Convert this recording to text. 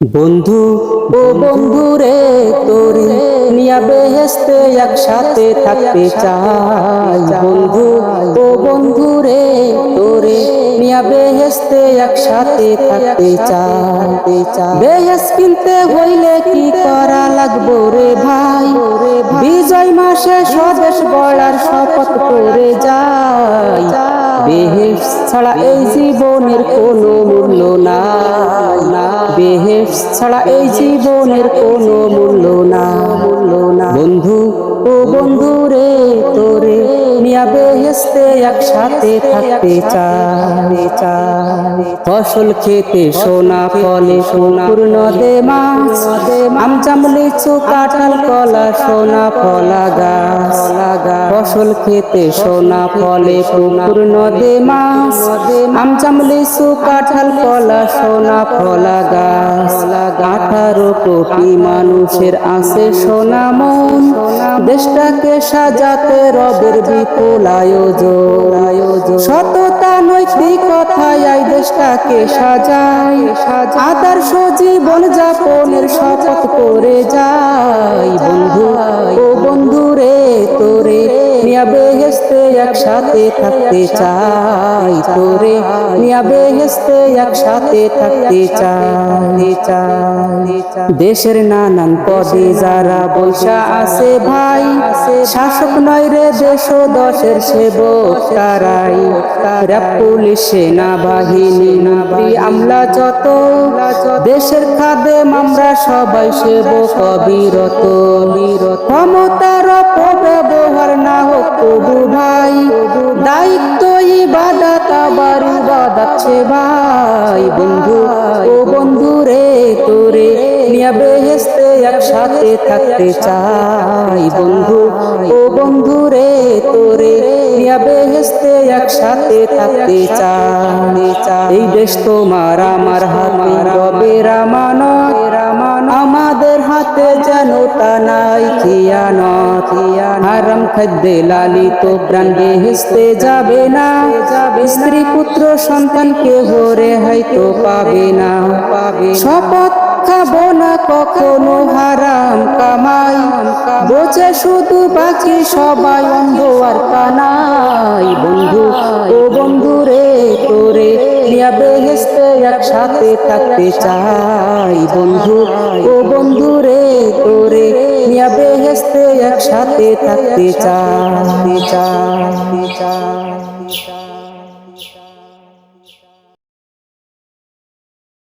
বন্ধু, ও বন্ধু রে তোরে নিয়া বেহেস্তে একসাথে থাকতে চাই। বন্ধু, ও বন্ধু রে তোরে নিয়া বেহেস্তে একসাথে থাকতে চাই। বেহেস কিনতে হইলে কি করা লাগবো রে ভাই? বিজয় মাসে স্বদেশ বলার শপথ করে যাই। বেহেস ছাড়া এই জীবনের কোনো মূল্য নাই। ছাড়া এই জীবনের কোনো মূল্য না মূল্য না। বন্ধু। ও বন্ধু রে তোরে নিয়া বেহেস্তে একসাথে থাকতে চাই চাই। ফসল খেতে সোনা ফলে সোনা পূর্ণ দে মাছ আম জাম লিচু কাঁঠাল কলা সোনা ফলা গাছ। ফসল খেতে সোনা, ফলে পূর্ণ দে মাছ। আম, জাম, লিচু, কাঁঠাল, কলা, সোনা, ফলা গাছ। আঠারো কোটি মানুষের আছে সোনা মন। দেশটাকে সাজাতে রবের বিপুল আয়োজন। আয়োজন সততা নৈতিকতায় এই দেশটাকে সাজাই। আদর্শ জীবন যাপনের শপথ করে যাই। বন্ধু একসাথে থাকতে চাই, তোরে নিয়া বেহেস্তে একসাথে থাকতে চাই চাই। দেশের নানান পদে যারা বৈশা আছে ভাই, শাসক নয় রে দেশ দশের সেবক তারাই। তারা পুলিশ সেনা বাহিনী নাবি আমলা যত, দেশের খাদে আমরা সবাই সেবক অবিরত। ক্ষমতার অপব্যবহার না হোক প্রভু ভাই ইবাদত, আবার ইবাদত ভাই, বন্ধু। ও বন্ধু রে, তোরে নিয়া বেহেস্তে একসাথে থাকতে চাই, বন্ধু। ও বন্ধু রে, তোরে নিয়া বেহেস্তে একসাথে থাকতে চাই এই দেশ তোমার, আমার হাতে আমানত আমাদের হাতে যেন তা নাই খিয়ানত হারাম খাদ্যে লালিত প্রাণে যাবে না। স্ত্রী, পুত্র সন্তানকে হরে হয়তো পাবে না। পাবে শপথ খাব না কখনো, হারাম কামাই। বোঝে শুধু বাকি সবাই অন্ধ আর একসাথে থাকতে চাই বন্ধু। ও বন্ধু রে তোরে নিয়া বেহেস্তে একসাথে থাকতে চাই চাই চাই।